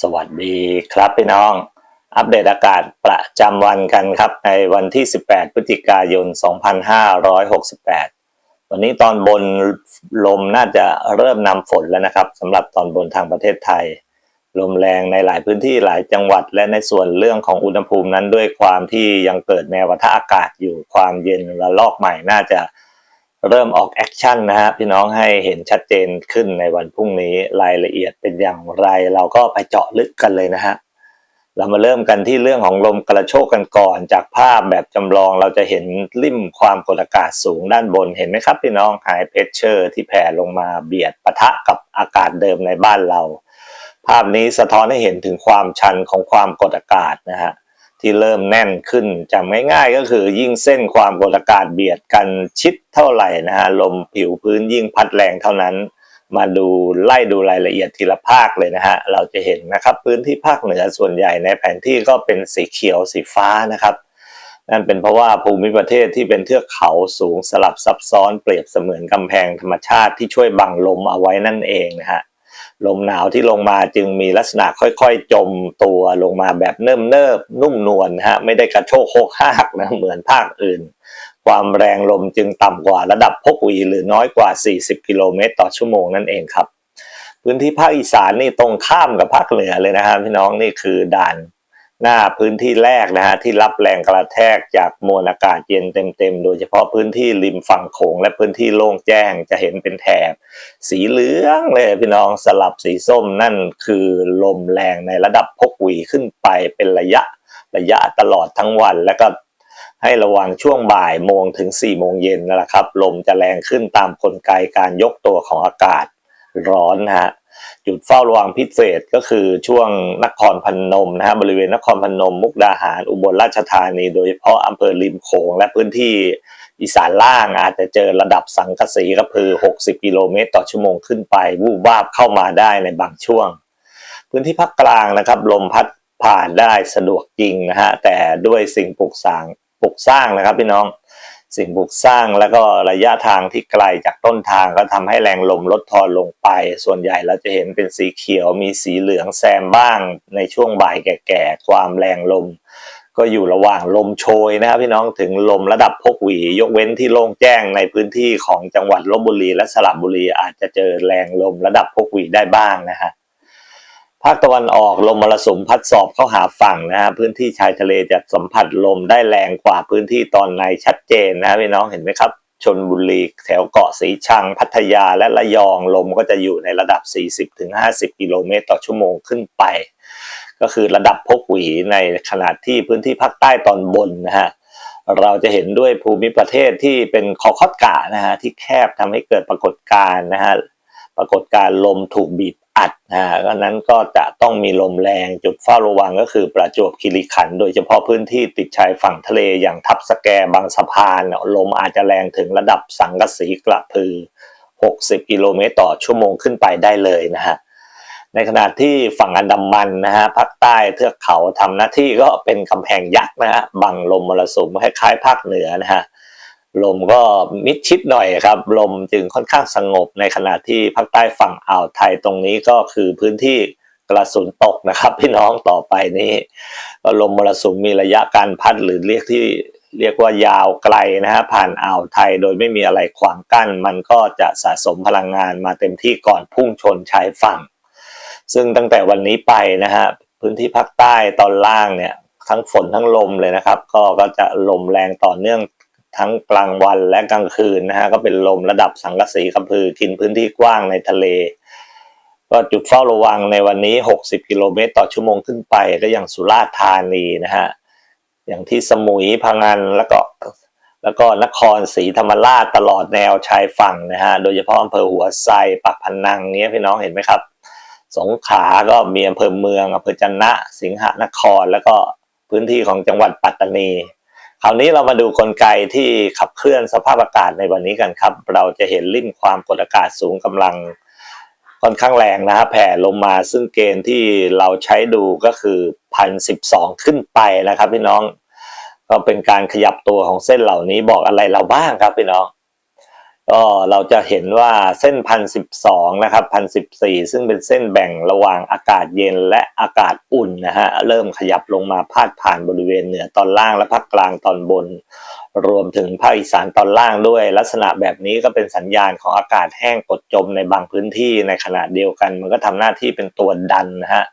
สวัสดีครับพี่น้อง อัปเดตอากาศประจำวันกันครับ ในวันที่ 18 พฤศจิกายน 2568 วันนี้ตอนบนลมน่าจะเริ่มนำฝนแล้วนะครับสำหรับตอนบนทางประเทศไทย ลมแรงในหลายพื้นที่หลายจังหวัดและในส่วนเรื่องของอุณหภูมินั้นด้วยความที่ยังเกิดแนววัฏอากาศอยู่ความเย็นระลอกใหม่น่าจะ เริ่มออกแอคชั่นนะฮะพี่น้องให้เห็นชัดเจนขึ้นในวันพรุ่งนี้รายละเอียดเป็นอย่างไร เราก็ไปเจาะลึกกันเลยนะฮะเรามาเริ่มกันที่เรื่องของลมกระโชกกันก่อน จากภาพแบบจำลองเราจะเห็นริมความกดอากาศสูงด้านบนเห็นไหมครับพี่น้องไฮเพชเชอร์ที่แผ่ลงมาเบียดปะทะกับอากาศเดิมในบ้านเรา ภาพนี้สะท้อนให้เห็นถึงความชันของความกดอากาศนะฮะ ที่เริ่มแน่นขึ้นจำง่ายๆก็คือยิ่งเส้นความกดอากาศเบียดกันชิดเท่าไหร่นะฮะลมผิวพื้นยิ่งพัดแรงเท่านั้น มาดูไล่ดูรายละเอียดทีละภาคเลยนะฮะเราจะเห็นนะครับพื้นที่ภาคเหนือส่วนใหญ่ในแผนที่ก็เป็นสีเขียวสีฟ้านะครับนั่นเป็นเพราะว่าภูมิประเทศที่เป็นเทือกเขาสูงสลับซับซ้อนเปรียบเสมือนกำแพงธรรมชาติที่ช่วยบังลมเอาไว้นั่นเองนะฮะ ลมหนาวที่ลงมาจึงมีลักษณะค่อยๆ จมตัวลงมาแบบเนิบเนิบนุ่มนวลนะฮะไม่ได้กระโชกโคกหากนะเหมือนภาคอื่น ความแรงลมจึงต่ำกว่าระดับพกวีหรือน้อยกว่า 40 กิโลเมตรต่อชั่วโมงนั่นเองครับ พื้นที่ภาคอีสานนี่ตรงข้ามกับภาคเหนือเลยนะฮะพี่น้องนี่คือด่าน หน้าพื้นที่แรกนะฮะที่รับแรงกระแทกจากมวลอากาศเย็นเต็มๆ โดยเฉพาะพื้นที่ริมฝั่งโขงและพื้นที่โล่งแจ้งจะเห็นเป็นแถบ สีเหลืองเลยพี่น้องสลับสีส้มนั่นคือลมแรงในระดับพกหวีขึ้นไปเป็นระยะระยะตลอดทั้งวันแล้วก็ให้ระวังช่วงบ่ายโมงถึง4ี่โมงเย็นนั่นแหละครับลมจะแรงขึ้นตามกลไกการยกตัวของอากาศร้อนฮะ จุดเฝ้าระวังพิเศษก็คือช่วงนครพนมนะฮะบริเวณนครพนม มุกดาหารอุบลราชธานี โดยเฉพาะอำเภอริมโขงและพื้นที่อีสานล่างอาจจะเจอระดับสังกะสีก็คือ 60 กิโลเมตรต่อชั่วโมงขึ้นไป วูบวาบเข้ามาได้ในบางช่วง พื้นที่ภาคกลางนะครับ ลมพัดผ่านได้สะดวกจริงนะฮะแต่ด้วยสิ่งปลูกสร้างปลูกสร้างนะครับพี่น้อง สิ่งปลูกสร้างแล้วก็ระยะทางที่ไกลจากต้นทางก็ทำให้แรงลมลดทอนลงไป ส่วนใหญ่เราจะเห็นเป็นสีเขียวมีสีเหลืองแซมบ้างในช่วงบ่ายแก่ๆความแรงลม ก็อยู่ระหว่างลมโชยนะครับพี่น้องถึงลมระดับพกหวี ยกเว้นที่โล่งแจ้งในพื้นที่ของจังหวัดลบบุรีและสระบุรีอาจจะเจอแรงลมระดับพกหวีได้บ้างนะฮะ ภาคตะวันออกลมมรสุมพัดสอบเข้าหาฝั่งนะฮะพื้นที่ชายทะเลจะสัมผัสลมได้แรงกว่าพื้นที่ตอนในชัดเจนนะพี่น้องเห็นไหมครับชนบุรีแถวเกาะสีชัง พัทยาและระยองลมก็จะอยู่ในระดับ 40-50 กิโลเมตรต่อชั่วโมงขึ้นไป ก็คือระดับพกหวีในขนาดที่พื้นที่ภาคใต้ตอนบนนะฮะเราจะเห็นด้วยภูมิประเทศที่เป็นคอคอดกะนะฮะที่แคบทำให้เกิดปรากฏการณ์นะฮะปรากฏการลมถูกบีบ อัดนะฮะก็นั้นก็จะต้องมีลมแรงจุดเฝ้าระวังก็คือประจวบคีรีขันธ์โดยเฉพาะพื้นที่ติดชายฝั่งทะเลอย่างทับสแกบางสะพาน ลมอาจจะแรงถึงระดับสังกะสีกระพือ 60 กิโลเมตรต่อชั่วโมงขึ้นไปได้เลยนะฮะในขณะที่ฝั่งอันดามันนะฮะภาคใต้เทือกเขาทำหน้าที่ก็เป็นกำแพงยักษ์นะฮะบังลมมรสุมคล้ายๆภาคเหนือนะฮะ ลมก็มิดชิดหน่อยครับ ลมจึงค่อนข้างสงบในขณะที่ภาคใต้ฝั่งอ่าวไทยตรงนี้ก็คือพื้นที่กระสุนตกนะครับ พี่น้องต่อไปนี้ก็ลมมรสุมมีระยะการพัดหรือเรียกที่เรียกว่ายาวไกลนะฮะผ่านอ่าวไทยโดยไม่มีอะไรขวางกั้น มันก็จะสะสมพลังงานมาเต็มที่ก่อนพุ่งชนชายฝั่ง ซึ่งตั้งแต่วันนี้ไปนะฮะพื้นที่ภาคใต้ตอนล่างเนี่ยทั้งฝนทั้งลมเลยนะครับ ก็ก็จะลมแรงต่อเนื่อง ทั้งกลางวันและกลางคืนนะฮะก็เป็นลมระดับสังกะสีกระพือกินพื้นที่กว้างในทะเล ก็จุดเฝ้าระวังในวันนี้ 60 กิโลเมตรต่อชั่วโมงขึ้นไปก็อย่างสุราษฎร์ธานีนะฮะอย่างที่สมุยพังงานแล้วก็แล้วก็นครศรีธรรมราชตลอดแนวชายฝั่งนะฮะโดยเฉพาะอำเภอหัวไซปักพนังเนี้ยพี่น้องเห็นไหมครับ สงขลาก็มีอำเภอเมืองอำเภอจันนะ สิงหนคร แล้วก็พื้นที่ของจังหวัดปัตตานี คราวนี้เรามาดูกลไกที่ขับเคลื่อนสภาพอากาศในวันนี้กันครับ เราจะเห็นริ่มความกดอากาศสูงกำลังค่อนข้างแรงนะฮะแผ่ลงมาซึ่งเกณฑ์ที่เราใช้ดูก็คือพันสิบสองขึ้นไปนะครับพี่น้อง ก็เป็นการขยับตัวของเส้นเหล่านี้บอกอะไรเราบ้างครับพี่น้อง ก็เราจะเห็นว่าเส้นพันสิบสองนะครับพันสิบสี่ซึ่งเป็นเส้นแบ่งระหว่างอากาศเย็นและอากาศอุ่นนะฮะเริ่มขยับลงมาพาดผ่านบริเวณเหนือตอนล่างและภาคกลางตอนบน รวมถึงภาคอีสานตอนล่างด้วย ลักษณะแบบนี้ก็เป็นสัญญาณของอากาศแห้งกดจมในบางพื้นที่ในขณะเดียวกัน มันก็ทำหน้าที่เป็นตัวดันนะฮะ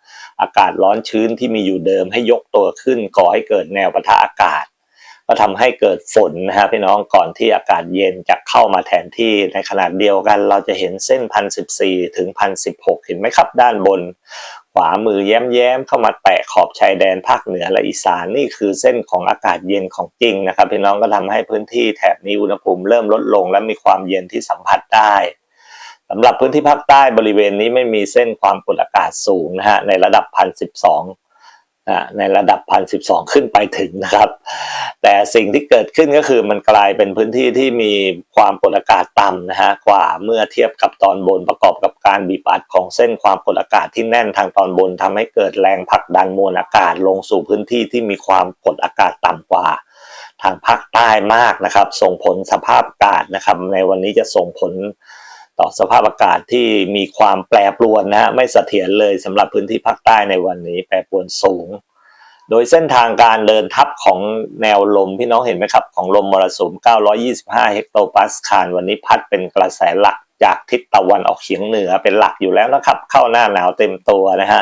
อากาศร้อนชื้นที่มีอยู่เดิมให้ยกตัวขึ้นก่อให้เกิดแนวปะทะอากาศ ก็ทำให้เกิดฝนนะฮะพี่น้องก่อนที่อากาศเย็นจะเข้ามาแทนที่ในขนาดเดียวกัน เราจะเห็นเส้นพันสิบสี่ถึงพันสิบหกเห็นไหมครับด้านบน ขวามือแย้มๆเข้ามาแตะขอบชายแดนภาคเหนือและอีสานนี่คือเส้นของอากาศเย็นของจริงนะครับพี่น้องก็ทำให้พื้นที่แถบนี้อุณหภูมิเริ่มลดลง และมีความเย็นที่สัมผัสได้สำหรับพื้นที่ภาคใต้บริเวณนี้ไม่มีเส้นความกดอากาศสูงนะฮะในระดับพันสิบสอง ในระดับพันสิบสองขึ้นไปถึงนะครับ แต่สิ่งที่เกิดขึ้นก็คือมันกลายเป็นพื้นที่ที่มีความกดอากาศต่ำนะฮะกว่าเมื่อเทียบกับตอนบนประกอบกับการบีบอัดของเส้นความกดอากาศที่แน่นทางตอนบนทำให้เกิดแรงผลักดันมวลอากาศลงสู่พื้นที่ที่มีความกดอากาศต่ำกว่า ทางภาคใต้มากนะครับ ส่งผลสภาพอากาศนะครับ ในวันนี้จะส่งผล ต่อสภาพอากาศที่มีความแปรปรวนนะฮะไม่เสถียรเลยสำหรับพื้นที่ภาคใต้ในวันนี้ แปรปรวนสูง โดยเส้นทางการเดินทับของแนวลมพี่น้องเห็นไหมครับ ของลมมรสุม 925 เฮกโตปาสคาลวันนี้พัดเป็นกระแสหลักจากทิศตะวันออกเฉียงเหนือเป็นหลักอยู่แล้วนะครับ เข้าหน้าหนาวเต็มตัวนะฮะ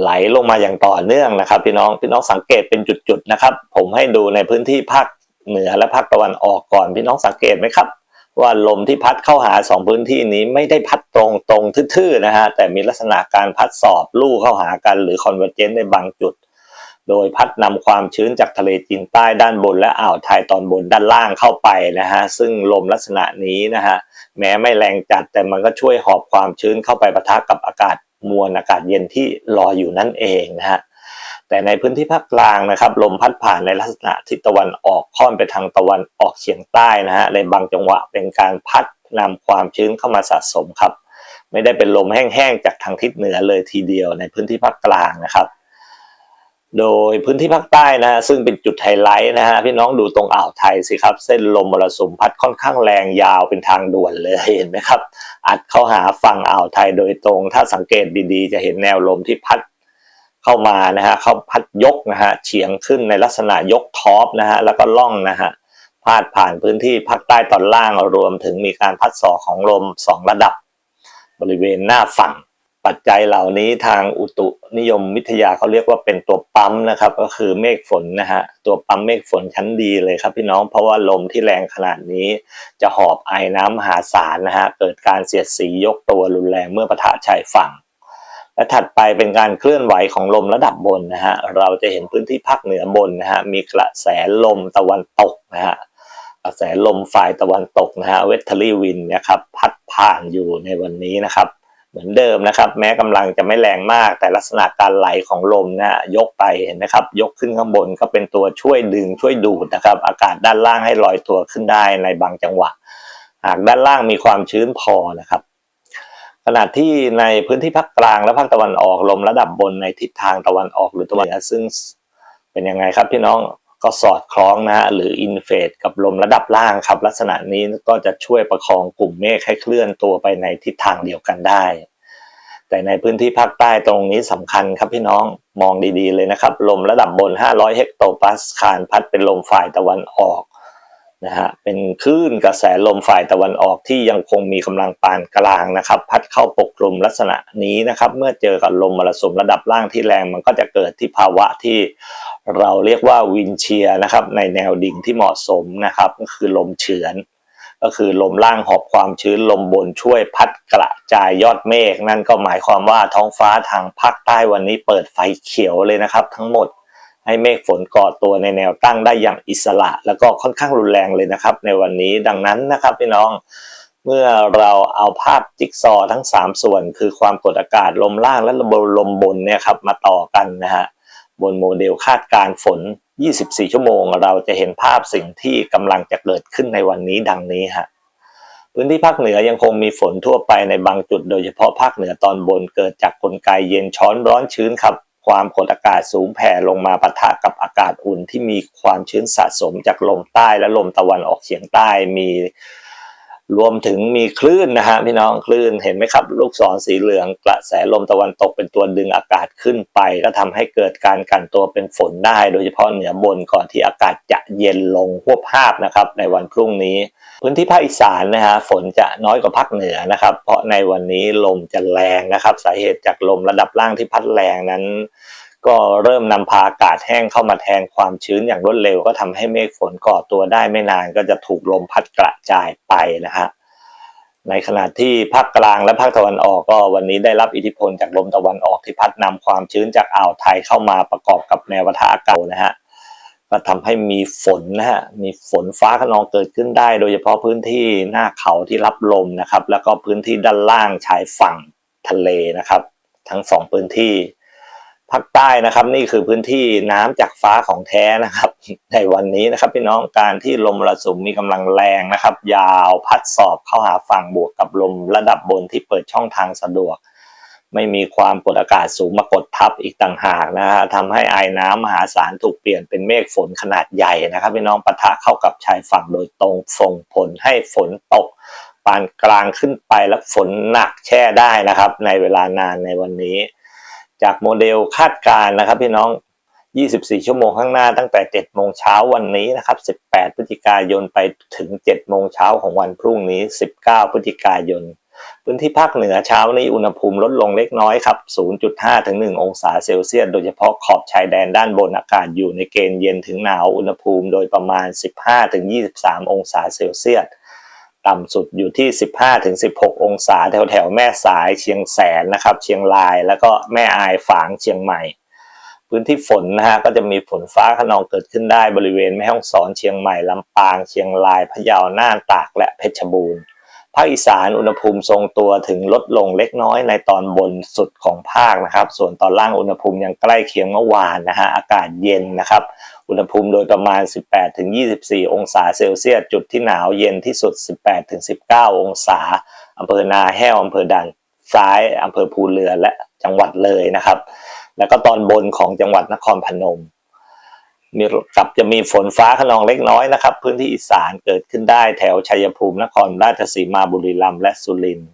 ไหลลงมาอย่างต่อเนื่องนะครับ พี่น้องพี่น้องสังเกตเป็นจุดๆนะครับ ผมให้ดูในพื้นที่ภาคเหนือและภาคตะวันออกก่อนพี่น้องสังเกตไหมครับ ว่าลมที่พัดเข้าหาสองพื้นที่นี้ไม่ได้พัดตรงตรงทื่อๆนะฮะแต่มีลักษณะการพัดสอบลู่เข้าหากันหรือคอนเวอร์เจนต์ในบางจุด โดยพัดนำความชื้นจากทะเลจีนใต้ด้านบน และอ่าวไทยตอนบนด้านล่างเข้าไปนะฮะซึ่งลมลักษณะนี้นะฮะแม้ไม่แรงจัดแต่มันก็ช่วยหอบความชื้นเข้าไปปะทะกับอากาศมวลอากาศเย็นที่รออยู่นั่นเองนะฮะ แต่ในพื้นที่ภาคกลางนะครับลมพัดผ่านในลักษณะทิศตะวันออกค่อนไปทางตะวันออกเฉียงใต้นะฮะในบางจังหวะเป็นการพัดนำความชื้นเข้ามาสะสมครับ ไม่ได้เป็นลมแห้งๆจากทางทิศเหนือเลยทีเดียวในพื้นที่ภาคกลางนะครับ โดยพื้นที่ภาคใต้นะซึ่งเป็นจุดไฮไลท์นะฮะพี่น้องดูตรงอ่าวไทยสิครับ เส้นลมมรสุมพัดค่อนข้างแรงยาวเป็นทางด่วนเลยเห็นไหมครับ อัดเข้าหาฝั่งอ่าวไทยโดยตรงถ้าสังเกตดีๆ จะเห็นแนวลมที่พัด เข้ามานะฮะเขาพัดยกนะฮะเฉียงขึ้นในลักษณะยกท็อปนะฮะแล้วก็ล่องนะฮะพาดผ่านพื้นที่ภาคใต้ตอนล่างรวมถึงมีการพัดสอของลมสองระดับ บริเวณหน้าฝั่ง ปัจจัยเหล่านี้ทางอุตุนิยมวิทยาเขาเรียกว่าเป็นตัวปั๊มนะครับ ก็คือเมฆฝนนะฮะตัวปั๊มเมฆฝนชั้นดีเลยครับพี่น้องเพราะว่าลมที่แรงขนาดนี้ จะหอบไอน้ำมหาศาลนะฮะเกิดการเสียดสียกตัวรุนแรงเมื่อปะทะชายฝั่ง และถัดไปเป็นการเคลื่อนไหวของลมระดับบนนะฮะเราจะเห็นพื้นที่ภาคเหนือบนนะฮะมีกระแสลมตะวันตกนะฮะกระแสลมฝ่ายตะวันตกนะฮะเวทเทอรี่วินนะครับพัดผ่านอยู่ในวันนี้นะครับ เหมือนเดิมนะครับ แม้กำลังจะไม่แรงมาก แต่ลักษณะการไหลของลมนะยกไปเห็นนะครับ ยกขึ้นข้างบนก็เป็นตัวช่วยดึงช่วยดูดนะครับ อากาศด้านล่างให้ลอยตัวขึ้นได้ในบางจังหวะ หากด้านล่างมีความชื้นพอนะครับ ขณะที่ในพื้นที่ภาคกลางและภาคตะวันออกลมระดับบนในทิศทางตะวันออกหรือตะวันเหนือซึ่งเป็นยังไงครับพี่น้องก็สอดคล้องนะฮะหรืออินเฟสกับลมระดับล่างครับ ลักษณะนี้ก็จะช่วยประคองกลุ่มเมฆให้เคลื่อนตัวไปในทิศทางเดียวกันได้ แต่ในพื้นที่ภาคใต้ตรงนี้สำคัญครับพี่น้องมองดีๆเลยนะครับ ลมระดับบน 500 เฮกโตปาสคาลพัดเป็นลมฝ่ายตะวันออก นะฮะเป็นคลื่นกระแสลมฝ่ายตะวันออกที่ยังคงมีกำลังปานกลางนะครับ พัดเข้าปกคลุมลักษณะนี้นะครับ เมื่อเจอกับลมมรสุมระดับล่างที่แรง มันก็จะเกิดที่ภาวะที่เราเรียกว่าวินเชียนะครับ ในแนวดิ่งที่เหมาะสมนะครับ ก็คือลมเฉือน ก็คือลมล่างหอบความชื้นลมบนช่วยพัดกระจายยอดเมฆนั่นก็หมายความว่าท้องฟ้าทางภาคใต้วันนี้เปิดไฟเขียวเลยนะครับ ทั้งหมด ให้เมฆฝนก่อตัวในแนวตั้งได้อย่างอิสระ แล้วก็ค่อนข้างรุนแรงเลยนะครับ ในวันนี้ดังนั้นนะครับพี่น้องเมื่อเราเอาภาพจิ๊กซอว์ทั้ง 3 ส่วน คือความกดอากาศลมล่างและลมลมบนเนี่ยครับมาต่อกันนะฮะบนโมเดลคาดการฝน 24 ชั่วโมง เราจะเห็นภาพสิ่งที่กำลังจะเกิดขึ้นในวันนี้ดังนี้ฮะพื้นที่ภาคเหนือยังคงมีฝนทั่วไปในบางจุด โดยเฉพาะภาคเหนือตอนบนเกิดจากกลไกเย็นช้อนร้อนชื้นครับ ความกดอากาศสูงแผ่ลงมาปะทะกับอากาศอุ่นที่มีความชื้นสะสมจากลมใต้และลมตะวันออกเฉียงใต้มี รวมถึงมีคลื่นนะฮะพี่น้องคลื่นเห็นไหมครับ ลูกศรสีเหลืองกระแสลมตะวันตกเป็นตัวดึงอากาศขึ้นไปก็ทำให้เกิดการกันตัวเป็นฝนได้ โดยเฉพาะเหนือบนก่อนที่อากาศจะเย็นลงหวบภาพนะครับ ในวันพรุ่งนี้ พื้นที่ภาคอีสานนะฮะฝนจะน้อยกว่าภาคเหนือนะครับ เพราะในวันนี้ลมจะแรงนะครับ สาเหตุจากลมระดับล่างที่พัดแรงนั้น ก็เริ่มนำพาอากาศแห้งเข้ามาแทนความชื้นอย่างรวดเร็ว ก็ทำให้เมฆฝนก่อตัวได้ไม่นานก็จะถูกลมพัดกระจายไปนะฮะในขณะที่ภาคกลางและภาคตะวันออกก็วันนี้ได้รับอิทธิพลจากลมตะวันออกที่พัดนำความชื้นจากอ่าวไทยเข้ามาประกอบกับแนวปะทะอากาศนะฮะก็ทำให้มีฝนนะฮะมีฝนฟ้าขนองเกิดขึ้นได้ โดยเฉพาะพื้นที่หน้าเขาที่รับลมนะครับ แล้วก็พื้นที่ด้านล่างชายฝั่งทะเลนะครับ ทั้งสองพื้นที่ ภาคใต้นะครับ นี่คือพื้นที่น้ำจากฟ้าของแท้นะครับ ในวันนี้นะครับพี่น้องการที่ลมมรสุมมีกำลังแรงนะครับ ยาวพัดสอบเข้าหาฝั่งบวกกับลมระดับบนที่เปิดช่องทางสะดวก ไม่มีความกดอากาศสูงมากดทับอีกต่างหากนะฮะทำให้ไอ้น้ำมหาศาลถูกเปลี่ยนเป็นเมฆฝนขนาดใหญ่นะครับพี่น้องปะทะเข้ากับชายฝั่งโดยตรงส่งผลให้ฝนตกปานกลางขึ้นไปและฝนหนักแช่ได้นะครับ ในเวลานานในวันนี้ จากโมเดลคาดการณ์นะครับพี่น้อง 24 ชั่วโมงข้างหน้าตั้งแต่ 7 โมงเช้าวันนี้นะครับ 18 พฤศจิกายนไปถึง 7 โมงเช้าของวันพรุ่งนี้ 19 พฤศจิกายน พื้นที่ภาคเหนือเช้านี้อุณหภูมิลดลงเล็กน้อยครับ 0.5 ถึง 1 องศาเซลเซียส โดยเฉพาะขอบชายแดนด้านบนอากาศอยู่ในเกณฑ์เย็นถึงหนาว อุณหภูมิโดยประมาณ 15 ถึง 23 องศาเซลเซียส ต่ำสุดอยู่ที่ 15-16 องศาแถวแถวแม่สายเชียงแสนนะครับ เชียงรายแล้วก็แม่อายฝางเชียงใหม่ พื้นที่ฝนนะฮะก็จะมีฝนฟ้าขนองเกิดขึ้นได้บริเวณแม่ฮ่องสอนเชียงใหม่ลำปางเชียงรายพะเยาน่านตากและเพชรบูรณ์ภาคอีสานอุณหภูมิทรงตัวถึงลดลงเล็กน้อยในตอนบนสุดของภาคนะครับ ส่วนตอนล่างอุณหภูมิยังใกล้เคียงเมื่อวานนะฮะอากาศเย็นนะครับ อุณหภูมิโดยประมาณ 18-24 องศาเซลเซียส จุดที่หนาวเย็นที่สุด 18-19 องศาอำเภอนาแห้วอำเภอด่านซ้ายอำเภอภูเรือและจังหวัดเลยนะครับ แล้วก็ตอนบนของจังหวัดนครพนมมีกับจะมีฝนฟ้าขนองเล็กน้อยนะครับ พื้นที่อีสานเกิดขึ้นได้แถวชัยภูมินครราชสีมาบุรีรัมย์และสุรินทร์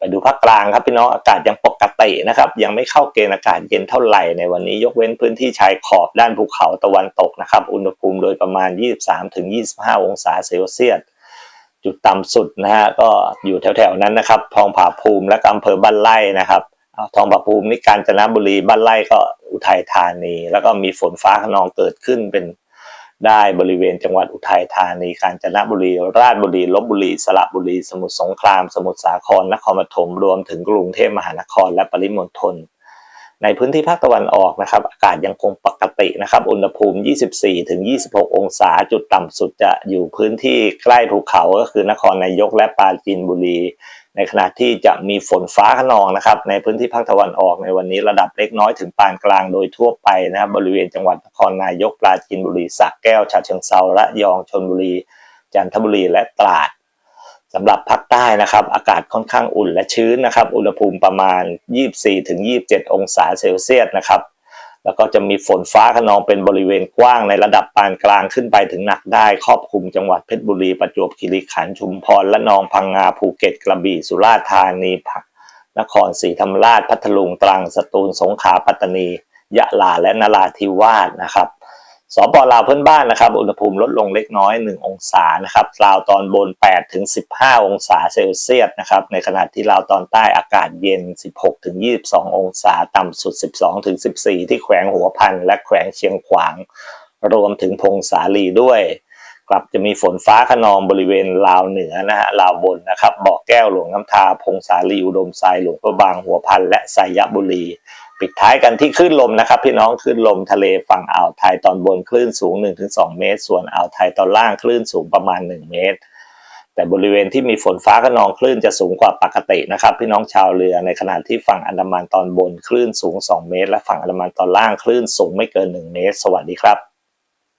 ไปดูภาคกลางครับพี่น้องอากาศยังปกตินะครับ ยังไม่เข้าเกณฑ์อากาศเย็นเท่าไหร่ในวันนี้ยกเว้นพื้นที่ชายขอบด้านภูเขาตะวันตกนะครับ อุณหภูมิโดยประมาณ 23-25 องศาเซลเซียสจุดต่ำสุดนะฮะก็อยู่แถวๆนั้นนะครับ ทองผาภูมิและอำเภอบ้านไร่นะครับทองผาภูมินี่กาญจนบุรีบ้านไร่ก็อุทัยธานี แล้วก็มีฝนฟ้าขนองเกิดขึ้นเป็น ได้บริเวณจังหวัดอุทัยธานีกาญจนบุรี ราชบุรีลบบุรี สระบุรี สมุทรสงคราม สมุทรสาคร นครปฐมรวมถึงกรุงเทพมหานครและปริมณฑลในพื้นที่ภาคตะวันออกนะครับ อากาศยังคงปกตินะครับ อุณหภูมิ 24ถึง26 องศา จุดต่ำสุดจะอยู่พื้นที่ใกล้ภูเขาก็คือนครนายกและปราจีนบุรี ในขณะที่จะมีฝนฟ้าขนองนะครับในพื้นที่ภาคตะวันออกในวันนี้ระดับเล็กน้อยถึงปานกลางโดยทั่วไปนะครับบริเวณจังหวัดนครนายกปราจีนบุรีสระแก้วฉะเชิงเซาระยองชลบุรี จันทบุรีและตราดสำหรับภาคใต้นะครับ อากาศค่อนข้างอุ่นและชื้นนะครับ อุณหภูมิประมาณ 24-27 องศาเซลเซียสนะครับ แล้วก็จะมีฝนฟ้าขนองเป็นบริเวณกว้างในระดับปานกลางขึ้นไปถึงหนักได้ครอบคลุมจังหวัดเพชรบุรีประจวบคีรีขันธ์ชุมพรและนองพังงาภูเก็ตกระบี่สุราษฎร์ธานีนครศรีธรรมราชพัทลุงตรังสตูลสงขลาปัตตานี ยะลาและนราธิวาสนะครับ สปลาวเพื่อนบ้านนะครับ อุณหภูมิลดลงเล็กน้อย 1 องศานะครับลาวตอนบน 8 ถึง 15 องศาเซลเซียสนะครับ ในขณะที่ลาวตอนใต้อากาศเย็น 16 ถึง 22 องศาต่ำสุด 12 ถึง 14 ที่แขวงหัวพันและแขวงเชียงขวาง รวมถึงพงสาลีด้วย กลับจะมีฝนฟ้าขนองบริเวณลาวเหนือนะฮะลาวบนนะครับบ่อแก้วหลวงน้ำทา พงสาลีอุดมไซหลวงพระบางหัวพันและไซยบุรี ปิดท้ายกันที่คลื่นลมนะครับ พี่น้องคลื่นลมทะเลฝั่งอ่าวไทยตอนบนคลื่นสูง 1-2 เมตร ส่วนอ่าวไทยตอนล่างคลื่นสูงประมาณ 1 เมตร แต่บริเวณที่มีฝนฟ้าขนองคลื่นจะสูงกว่าปกตินะครับ พี่น้องชาวเรือในขณะที่ฝั่งอันดามันตอนบนคลื่นสูง 2 เมตร และฝั่งอันดามันตอนล่างคลื่นสูงไม่เกิน 1 เมตร สวัสดีครับ